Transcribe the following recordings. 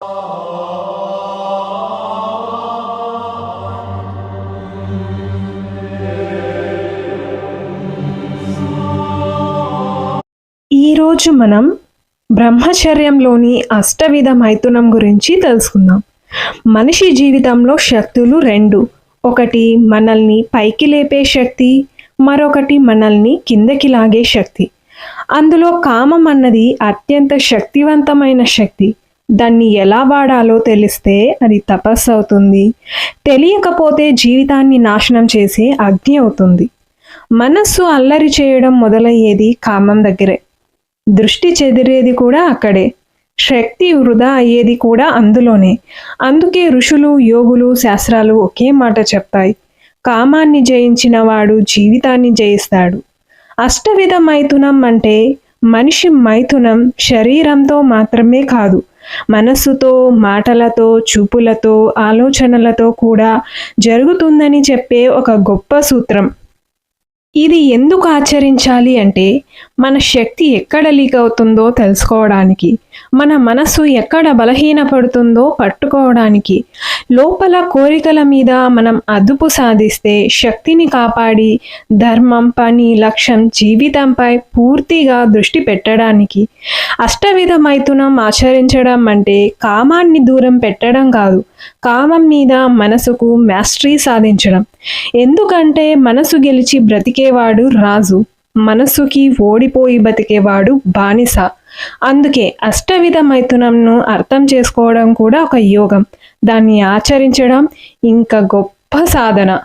ఈరోజు మనం బ్రహ్మచర్యంలోని అష్టవిధ మైథునం గురించి తెలుసుకుందాం. మనిషి జీవితంలో శక్తులు రెండు. ఒకటి మనల్ని పైకి లేపే శక్తి మరొకటి మనల్ని కిందకి లాగే శక్తి. అందులో కామం అన్నది అత్యంత శక్తివంతమైన శక్తి. దాన్ని ఎలా వాడాలో తెలిస్తే అది తపస్సు అవుతుంది. తెలియకపోతే జీవితాన్ని నాశనం చేసే అగ్ని అవుతుంది. మనస్సు అల్లరి చేయడం మొదలయ్యేది కామం దగ్గరే. దృష్టి చెదిరేది కూడా అక్కడే. శక్తి వృధా అయ్యేది కూడా అందులోనే. అందుకే ఋషులు యోగులు శాస్త్రాలు ఒకే మాట చెప్తాయి. కామాన్ని జయించిన వాడు జీవితాన్ని జయిస్తాడు. అష్టవిధ మైథునం అంటే మనిషి మైథునం శరీరంతో మాత్రమే కాదు మనస్సుతో మాటలతో చూపులతో ఆలోచనలతో కూడా జరుగుతుందని చెప్పే ఒక గొప్ప సూత్రం. ఇది ఎందుకు ఆచరించాలి అంటే మన శక్తి ఎక్కడ లీక్ అవుతుందో తెలుసుకోవడానికి మన మనసు ఎక్కడ బలహీనపడుతుందో పట్టుకోవడానికి లోపల కోరికల మీద మనం అదుపు సాధిస్తే శక్తిని కాపాడి ధర్మం పని లక్ష్యం జీవితంపై పూర్తిగా దృష్టి పెట్టడానికి అష్టవిధ మైథునం ఆచరించడం అంటే కామాన్ని దూరం పెట్టడం కాదు కామం మీద మనసుకు మాస్టరీ సాధించడం. ఎందుకంటే మనసు గెలిచి బ్రతికేవాడు రాజు. మనస్సుకి ఓడిపోయి బతికేవాడు బానిస. అందుకే అష్టవిధ మైథునంను అర్థం చేసుకోవడం కూడా ఒక యోగం. దాన్ని ఆచరించడం ఇంకా గొప్ప సాధన.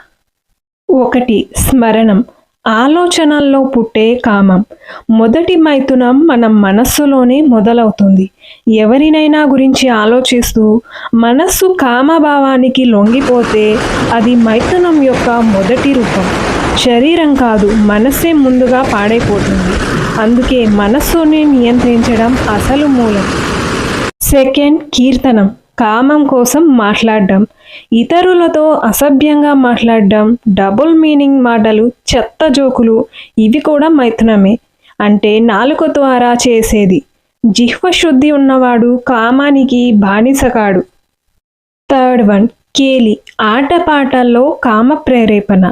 ఒకటి స్మరణం. ఆలోచనల్లో పుట్టే కామం. మొదటి మైథునం మన మనస్సులోనే మొదలవుతుంది. ఎవరినైనా గురించి ఆలోచిస్తూ మనస్సు కామభావానికి లొంగిపోతే అది మైథునం యొక్క మొదటి రూపం. శరీరం కాదు మనస్సే ముందుగా పాడైపోతుంది. అందుకే మనస్సుని నియంత్రించడం అసలు మూలం. సెకండ్ కీర్తనం కామం కోసం మాట్లాడడం. ఇతరులతో అసభ్యంగా మాట్లాడడం డబుల్ మీనింగ్ మాటలు చెత్త జోకులు ఇవి కూడా మైథునమే. అంటే నాలుక ద్వారా చేసేది. జిహ్వ శుద్ధి ఉన్నవాడు కామానికి బానిసకాడు. థర్డ్ వన్ కేలి ఆటపాటల్లో కామ ప్రేరేపణ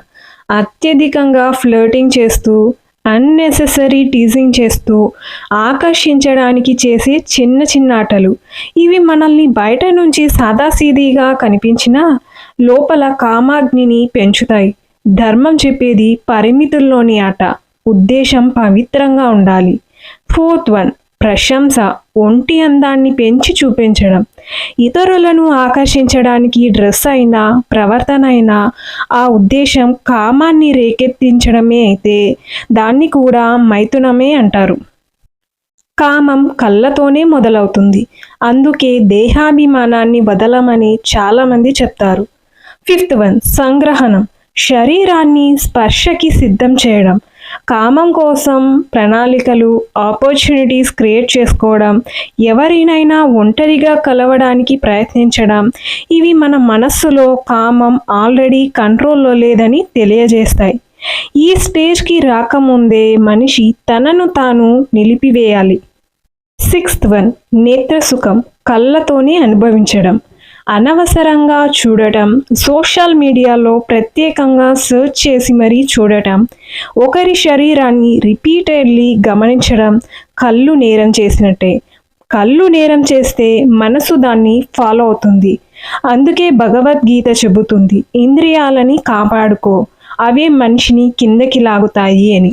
అత్యధికంగా ఫ్లర్టింగ్ చేస్తూ అన్నెసెసరీ టీజింగ్ చేస్తూ ఆకర్షించడానికి చేసే చిన్న చిన్న ఆటలు. ఇవి మనల్ని బయట నుంచి సాదాసీదీగా కనిపించినా లోపల కామాగ్నిని పెంచుతాయి. ధర్మం చెప్పేది పరిమితుల్లోని ఆట. ఉద్దేశం పవిత్రంగా ఉండాలి. Fourth one. ప్రశంస ఒంటి అందాన్ని పెంచి చూపించడం. ఇతరులను ఆకర్షించడానికి డ్రెస్ అయినా ప్రవర్తన అయినా ఆ ఉద్దేశం కామాన్ని రేకెత్తించడమే అయితే దాన్ని కూడా మైథునమే అంటారు. కామం కళ్ళతోనే మొదలవుతుంది. అందుకే దేహాభిమానాన్ని వదలమని చాలామంది చెప్తారు. ఫిఫ్త్ వన్ సంగ్రహణం. శరీరాన్ని స్పర్శకి సిద్ధం చేయడం. కామం కోసం ప్రణాళికలు ఆపర్చునిటీస్ క్రియేట్ చేసుకోవడం ఎవరినైనా ఒంటరిగా కలవడానికి ప్రయత్నించడం ఇవి మన మనస్సులో కామం ఆల్రెడీ కంట్రోల్లో లేదని తెలియజేస్తాయి. ఈ స్టేజ్కి రాకముందే మనిషి తనను తాను నిలిపివేయాలి. సిక్స్త్ వన్ నేత్రసుఖం కళ్ళతోనే అనుభవించడం. అనవసరంగా చూడటం సోషల్ మీడియాలో ప్రత్యేకంగా సెర్చ్ చేసి మరీ చూడటం ఒకరి శరీరాన్ని రిపీటెడ్లీ గమనించడం కళ్ళు నేరం చేసినట్టే. కళ్ళు నేరం చేస్తే మనసు దాన్ని ఫాలో అవుతుంది. అందుకే భగవద్గీత చెబుతుంది ఇంద్రియాలని కాపాడుకో అవే మనిషిని కిందకి లాగుతాయి అని.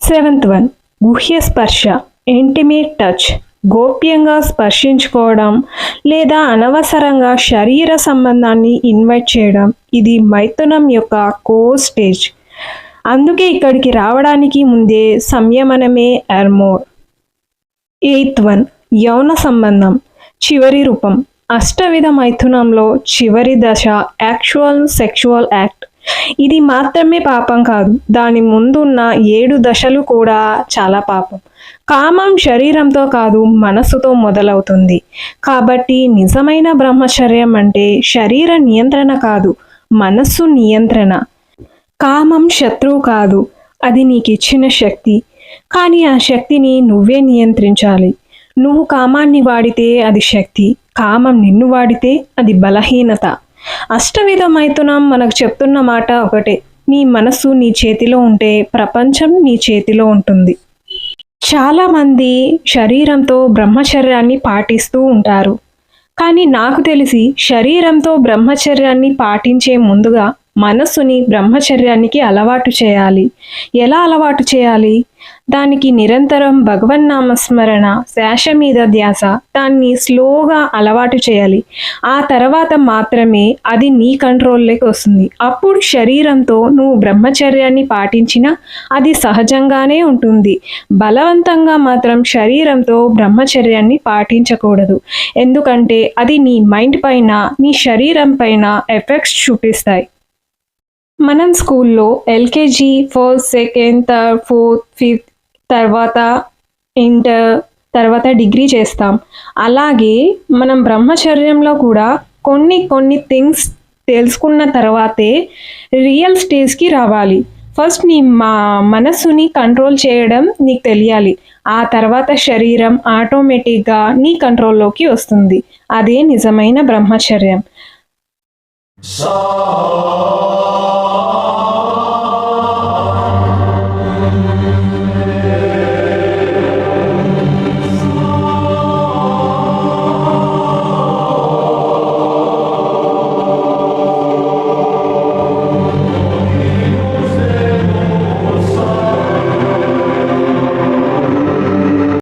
సెవెంత్ వన్ గుహ్య స్పర్శ ఇంటిమేట్ టచ్. గోప్యంగా స్పర్శించుకోవడం లేదా అనవసరంగా శరీర సంబంధాన్ని ఇన్వైట్ చేయడం. ఇది మైథునం యొక్క కో స్టేజ్ అందుకే ఇక్కడికి రావడానికి ముందే సంయమనమే ఎర్మోర్ ఎయిత్ వన్ యౌన సంబంధం. చివరి రూపం. అష్టవిధ మైథునంలో చివరి దశ యాక్చువల్ సెక్షువల్ యాక్ట్ ఇది మాత్రమే పాపం కాదు. దాని ముందున్న ఏడు దశలు కూడా చాలా పాపం. కామం శరీరంతో కాదు మనస్సుతో మొదలవుతుంది. కాబట్టి నిజమైన బ్రహ్మచర్యం అంటే శరీర నియంత్రణ కాదు మనస్సు నియంత్రణ. కామం శత్రువు కాదు అది నీకు ఇచ్చిన శక్తి. కానీ ఆ శక్తిని నువ్వే నియంత్రించాలి. నువ్వు కామాన్ని వాడితే అది శక్తి కామం నిన్ను వాడితే అది బలహీనత. అష్టవిధ మైథునం మనకు చెప్తున్న మాట ఒకటే నీ మనసు నీ చేతిలో ఉంటే ప్రపంచం నీ చేతిలో ఉంటుంది. చాలామంది శరీరంతో బ్రహ్మచర్యాన్ని పాటిస్తూ ఉంటారు. కానీ నాకు తెలిసి శరీరంతో బ్రహ్మచర్యాన్ని పాటించే ముందుగా మనస్సుని బ్రహ్మచర్యానికి అలవాటు చేయాలి. ఎలా అలవాటు చేయాలి? దానికి నిరంతరం భగవన్నామస్మరణ శేష మీద ధ్యాస దాన్ని స్లోగా అలవాటు చేయాలి. ఆ తర్వాత మాత్రమే అది నీ కంట్రోల్లోకి వస్తుంది. అప్పుడు శరీరంతో నువ్వు బ్రహ్మచర్యాన్ని పాటించినా అది సహజంగానే ఉంటుంది. బలవంతంగా మాత్రం శరీరంతో బ్రహ్మచర్యాన్ని పాటించకూడదు. ఎందుకంటే అది నీ మైండ్ పైన నీ శరీరం పైన ఎఫెక్ట్స్ చూపిస్తాయి. మనం స్కూల్లో LKG first second third fourth fifth తర్వాత ఇంటర్ తర్వాత డిగ్రీ చేస్తాం. అలాగే మనం బ్రహ్మచర్యంలో కూడా కొన్ని కొన్ని థింగ్స్ తెలుసుకున్న తర్వాతే రియల్ స్టేజ్కి రావాలి. ఫస్ట్ నీ మా మనస్సుని కంట్రోల్ చేయడం నీకు తెలియాలి. ఆ తర్వాత శరీరం ఆటోమేటిక్గా నీ కంట్రోల్లోకి వస్తుంది. అదే నిజమైన బ్రహ్మచర్యం.